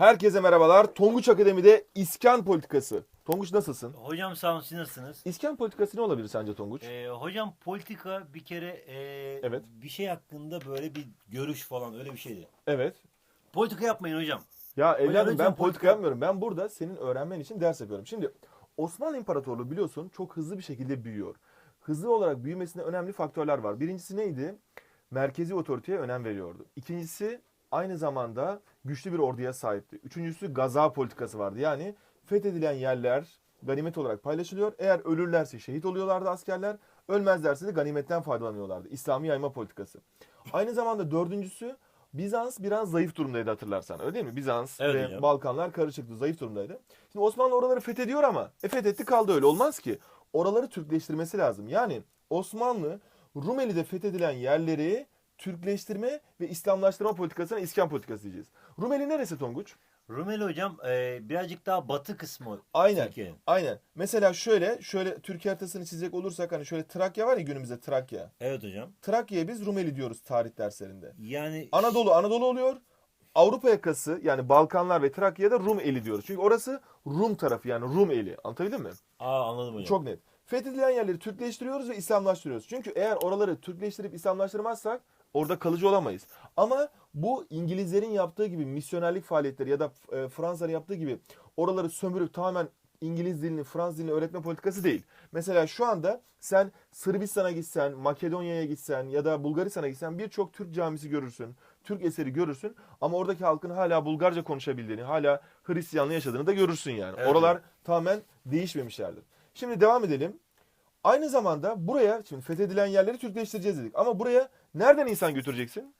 Herkese merhabalar. Tonguç Akademi'de iskan politikası. Tonguç nasılsın? Hocam sağ olun siz nasılsınız? İskan politikası ne olabilir sence Tonguç? Ee, hocam politika bir kere ee, Evet. bir şey hakkında böyle bir görüş falan öyle bir şeydi. Evet. Politika yapmayın hocam. Ya evladım lütfen ben politika politika- yapmıyorum. Ben burada senin öğrenmen için ders yapıyorum. Şimdi Osmanlı İmparatorluğu biliyorsun çok hızlı bir şekilde büyüyor. Hızlı olarak büyümesinde önemli faktörler var. Birincisi neydi? Merkezi otoriteye önem veriyordu. İkincisi aynı zamanda güçlü bir orduya sahipti. Üçüncüsü gaza politikası vardı. Yani fethedilen yerler ganimet olarak paylaşılıyor. Eğer ölürlerse şehit oluyorlardı askerler. Ölmezlerse de ganimetten faydalanıyorlardı. İslami yayma politikası. Aynı zamanda dördüncüsü Bizans biraz zayıf durumdaydı hatırlarsan öyle değil mi? Bizans Evet ve hocam. Balkanlar karışıktı, zayıf durumdaydı. Şimdi Osmanlı oraları fethediyor ama e fethetti kaldı öyle olmaz ki. Oraları Türkleştirmesi lazım. Yani Osmanlı Rumeli'de fethedilen yerleri Türkleştirme ve İslamlaştırma politikasına iskan politikası diyeceğiz. Rumeli neresi Tonguç? Rumeli hocam ee, birazcık daha batı kısmı Aynen. Türkiye'nin. Aynen. Mesela şöyle, şöyle Türkiye haritasını çizecek olursak hani şöyle Trakya var ya günümüzde Trakya. Evet hocam. Trakya'ya biz Rumeli diyoruz tarih derslerinde. Yani Anadolu Anadolu oluyor. Avrupa yakası yani Balkanlar ve Trakya'da Rum eli diyoruz. Çünkü orası Rum tarafı yani Rum eli. Anlatabildim mi? Aa anladım hocam. Çok net. Fethedilen yerleri Türkleştiriyoruz ve İslamlaştırıyoruz. Çünkü eğer oraları Türkleştirip İslamlaştırmazsak orada kalıcı olamayız. Ama bu İngilizlerin yaptığı gibi misyonerlik faaliyetleri ya da e, Fransa'nın yaptığı gibi oraları sömürüp tamamen İngiliz dilini, Fransız dilini öğretme politikası değil. Mesela şu anda sen Sırbistan'a gitsen, Makedonya'ya gitsen ya da Bulgaristan'a gitsen birçok Türk camisi görürsün. Türk eseri görürsün ama oradaki halkın hala Bulgarca konuşabildiğini, hala Hristiyanlığı yaşadığını da görürsün yani. Evet, Oralar tamamen değişmemişlerdir. Şimdi devam edelim. Aynı zamanda buraya şimdi fethedilen yerleri Türkleştireceğiz dedik. Ama buraya nereden insan götüreceksin?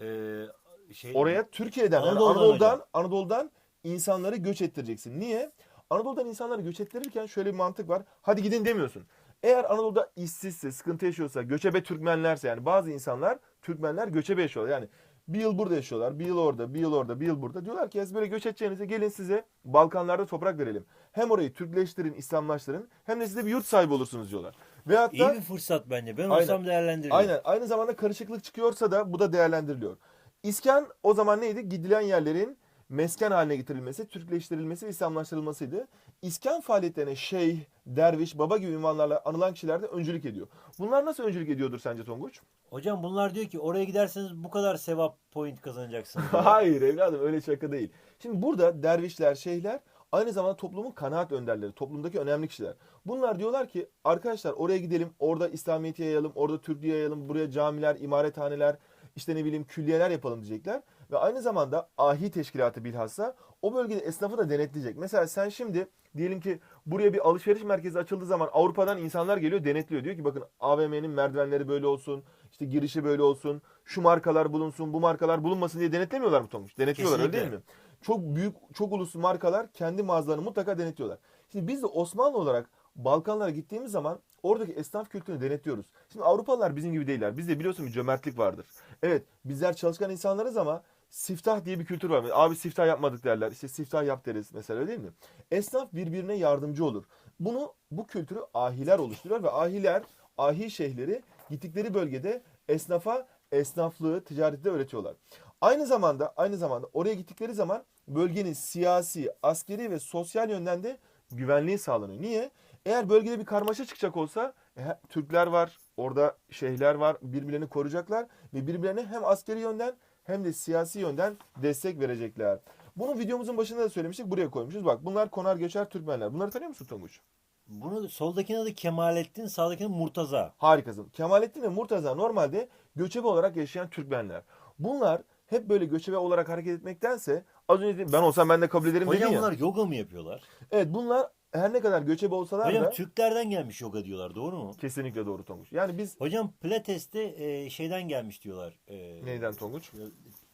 Ee, şey, Oraya Türkiye'den, yani Anadolu'dan Anadolu'dan. Anadolu'dan insanları göç ettireceksin. Niye? Anadolu'dan insanları göç ettirirken şöyle bir mantık var. Hadi gidin demiyorsun. Eğer Anadolu'da işsizse, sıkıntı yaşıyorsa, göçebe Türkmenlerse yani bazı insanlar Türkmenler göçebe yaşıyorlar. Yani bir yıl burada yaşıyorlar, bir yıl orada, bir yıl orada, bir yıl burada. Diyorlar ki "Siz böyle göç edeceğinize gelin size Balkanlarda toprak verelim. Hem orayı Türkleştirin, İslamlaştırın hem de size bir yurt sahibi olursunuz diyorlar. Ve hatta iyi bir fırsat bence. Ben Aynen. olsam değerlendiririm. Aynen. Aynı zamanda karışıklık çıkıyorsa da bu da değerlendiriliyor. İskan o zaman neydi? Gidilen yerlerin mesken haline getirilmesi, Türkleştirilmesi ve İslamlaştırılmasıydı. İskan faaliyetlerine şeyh, derviş, baba gibi ünvanlarla anılan kişiler de öncülük ediyor. Bunlar nasıl öncülük ediyordur sence Tonguç? Hocam bunlar diyor ki oraya giderseniz bu kadar sevap point kazanacaksınız. Hayır evladım öyle şaka değil. Şimdi burada dervişler, şeyhler aynı zamanda toplumun kanaat önderleri, toplumdaki önemli kişiler. Bunlar diyorlar ki arkadaşlar oraya gidelim, orada İslamiyet'i yayalım, orada Türklüğü yayalım, buraya camiler, imarethaneler, işte ne bileyim külliyeler yapalım diyecekler. Ve aynı zamanda ahi teşkilatı bilhassa o bölgede esnafı da denetleyecek. Mesela sen şimdi diyelim ki buraya bir alışveriş merkezi açıldığı zaman Avrupa'dan insanlar geliyor denetliyor. Diyor ki bakın AVM'nin merdivenleri böyle olsun, işte girişi böyle olsun, şu markalar bulunsun, bu markalar bulunmasın diye denetlemiyorlar mı Tonguç? Denetliyorlar öyle değil Kesinlikle. mi? Çok büyük, çok uluslu markalar kendi mağazalarını mutlaka denetliyorlar. Şimdi biz de Osmanlı olarak Balkanlara gittiğimiz zaman oradaki esnaf kültürünü denetliyoruz. Şimdi Avrupalılar bizim gibi değiller. Bizde biliyorsun bir cömertlik vardır. Evet bizler çalışkan insanlarız ama siftah diye bir kültür var. Abi siftah yapmadık derler. İşte siftah yap deriz mesela değil mi? Esnaf birbirine yardımcı olur. Bunu bu kültürü ahiler oluşturuyor ve ahiler, ahi şeyhleri gittikleri bölgede esnafa esnaflığı, ticareti de öğretiyorlar. Aynı zamanda aynı zamanda oraya gittikleri zaman bölgenin siyasi, askeri ve sosyal yönden de güvenliği sağlanıyor. Niye? Eğer bölgede bir karmaşa çıkacak olsa e, Türkler var, orada şeyhler var, birbirlerini koruyacaklar ve birbirlerine hem askeri yönden hem de siyasi yönden destek verecekler. Bunu videomuzun başında da söylemiştik, buraya koymuşuz. Bak bunlar konar göçer Türkmenler. Bunları tanıyor musun Tonguç? Bunu soldakinin adı Kemalettin, sağdakinin Murtaza. Harikasın. Kemalettin ve Murtaza normalde göçebe olarak yaşayan Türkmenler. Bunlar hep böyle göçebe olarak hareket etmektense az önce dedim, ben olsam ben de kabul ederim dedin Hocam ya. bunlar yoga mı yapıyorlar? Evet bunlar her ne kadar göçebe olsalar Hocam da Türklerden gelmiş yoga diyorlar doğru mu? kesinlikle doğru Tonguç. Yani biz Hocam Pilates'te e, şeyden gelmiş diyorlar. E, neyden Tonguç?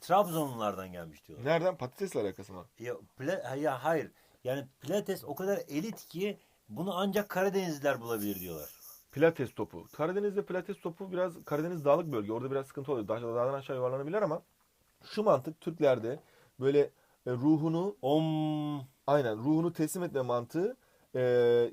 Trabzonlulardan gelmiş diyorlar. Nereden? Patatesle alakası mı? Ya, pla- ya hayır. Yani Pilates o kadar elit ki bunu ancak Karadenizliler bulabilir diyorlar. Pilates topu. Karadeniz'de pilates topu biraz Karadeniz dağlık bölge. Orada biraz sıkıntı oluyor. Daha, dağdan aşağı yuvarlanabilir ama şu mantık Türklerde böyle e, ruhunu Om aynen ruhunu teslim etme mantığı e,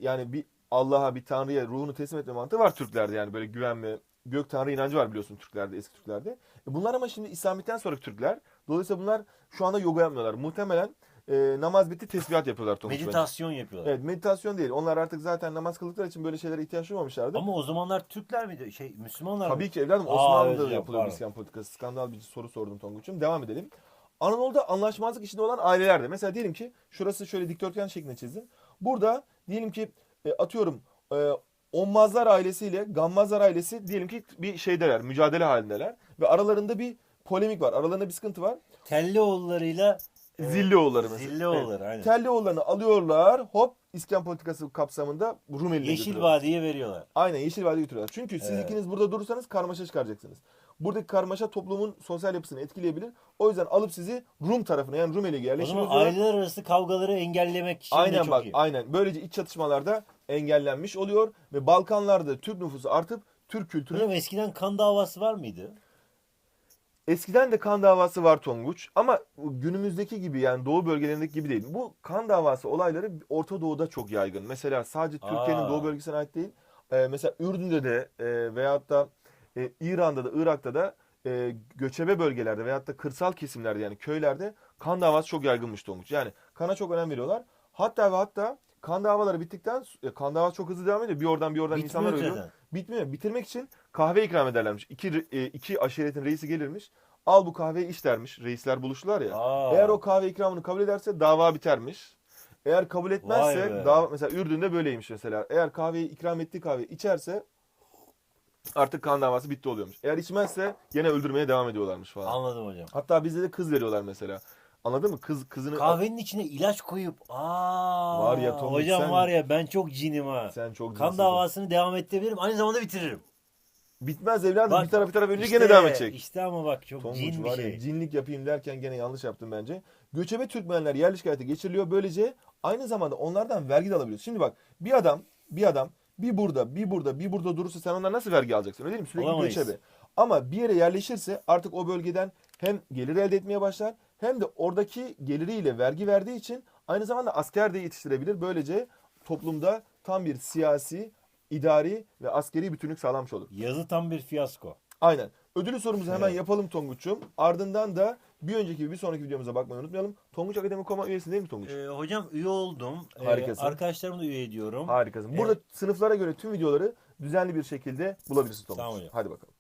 yani bir Allah'a bir Tanrı'ya ruhunu teslim etme mantığı var Türklerde yani böyle güvenme gök Tanrı inancı var biliyorsun Türklerde eski Türklerde. E bunlar ama şimdi İslamiyet'ten sonraki Türkler. Dolayısıyla bunlar şu anda yoga yapmıyorlar. Muhtemelen e, namaz bitti tesbihat yapıyorlar Tonguç. Meditasyon yapıyorlar. Evet meditasyon değil. Onlar artık zaten namaz kıldıkları için böyle şeylere ihtiyaç duymamışlardı. Ama o zamanlar Türkler miydi? Şey Müslümanlar mı? Tabii ki evladım Aa, Osmanlı'da hocam, yapılıyor pardon. İslam politikası. Skandal bir soru sordum Tonguç'um. Devam edelim. Anadolu'da anlaşmazlık içinde olan ailelerde. Mesela diyelim ki şurası şöyle dikdörtgen şeklinde çizdim. Burada diyelim ki e, atıyorum e, Onmazlar ailesiyle Gammazlar ailesi diyelim ki bir şeydeler, mücadele halindeler. Ve aralarında bir polemik var. Aralarında bir sıkıntı var. Tellioğullarıyla e, Zillioğulları mesela. Zillioğulları aynen. Tellioğullarını alıyorlar. Hop İskan politikası kapsamında Rumeli'ne Yeşil götürüyorlar. Vadi'ye veriyorlar. Aynen Yeşil Vadi'ye götürüyorlar. Çünkü siz Evet. ikiniz burada durursanız karmaşa çıkaracaksınız. Buradaki karmaşa toplumun sosyal yapısını etkileyebilir. O yüzden alıp sizi Rum tarafına yani Rumeli'ye O zaman yerleştiriyorlar. aileler arası kavgaları engellemek için de Aynen çok bak iyi. aynen. Böylece iç çatışmalarda engellenmiş oluyor ve Balkanlarda Türk nüfusu artıp Türk kültürü Hocam eskiden kan davası var mıydı? Eskiden de kan davası var Tonguç ama günümüzdeki gibi yani doğu bölgelerindeki gibi değil. Bu kan davası olayları Orta Doğu'da çok yaygın. Mesela sadece Türkiye'nin Aa. doğu bölgesine ait değil. Ee, mesela Ürdün'de de e, veyahut da e, İran'da da Irak'ta da e, göçebe bölgelerde veyahut da kırsal kesimlerde yani köylerde kan davası çok yaygınmış Tonguç. Yani kana çok önem veriyorlar. Hatta ve hatta kan davaları bittikten kan davası çok hızlı devam ediyor. Bir oradan bir oradan Bitmiyor insanlar ölüyor. zaten. Bitmiyor. Bitirmek için kahve ikram ederlermiş. İki, e, iki aşiretin reisi gelirmiş. Al bu kahveyi iç dermiş. Reisler buluştular ya. Aa. Eğer o kahve ikramını kabul ederse dava bitermiş. Eğer kabul etmezse dava mesela Ürdün'de böyleymiş mesela. Eğer kahveyi ikram ettiği kahveyi içerse artık kan davası bitti oluyormuş. Eğer içmezse gene öldürmeye devam ediyorlarmış falan. Anladım hocam. Hatta bizde de kız veriyorlar mesela. Anladın mı? Kız kızını Kahvenin içine ilaç koyup aa Var ya Tomik, hocam sen- var ya ben çok cinim ha. sen çok Kan davasını devam ettirebilirim. Aynı zamanda bitiririm. bitmez evladım. Bak, bir taraf bir taraf ölünce İşte- gene devam edecek. İşte ama bak çok Tonguç cin bir var şey. ya cinlik yapayım derken gene yanlış yaptım bence. Göçebe Türkmenler yerleşik hayata geçiriliyor. Böylece aynı zamanda onlardan vergi de alabiliyorsun. Şimdi bak bir adam bir adam bir burada bir burada bir burada durursa sen ondan nasıl vergi alacaksın öyle değil mi? Sürekli Alamayız. göçebe. Ama bir yere yerleşirse artık o bölgeden hem gelir elde etmeye başlar hem de oradaki geliriyle vergi verdiği için aynı zamanda asker de yetiştirebilir. Böylece toplumda tam bir siyasi, idari ve askeri bütünlük sağlanmış olur. Yazı tam bir fiyasko. Aynen. Ödülü sorumuzu hemen Evet. yapalım Tonguç'um. Ardından da bir önceki bir sonraki videomuza bakmayı unutmayalım. Tonguç Akademi Koma üyesi değil mi Tonguç? Ee, hocam üye oldum. Ee, Harikasın. arkadaşlarımı da üye ediyorum. Harikasın. Burada sınıflara göre tüm videoları düzenli bir şekilde bulabilirsin Tonguç. Tamam hocam. Hadi bakalım.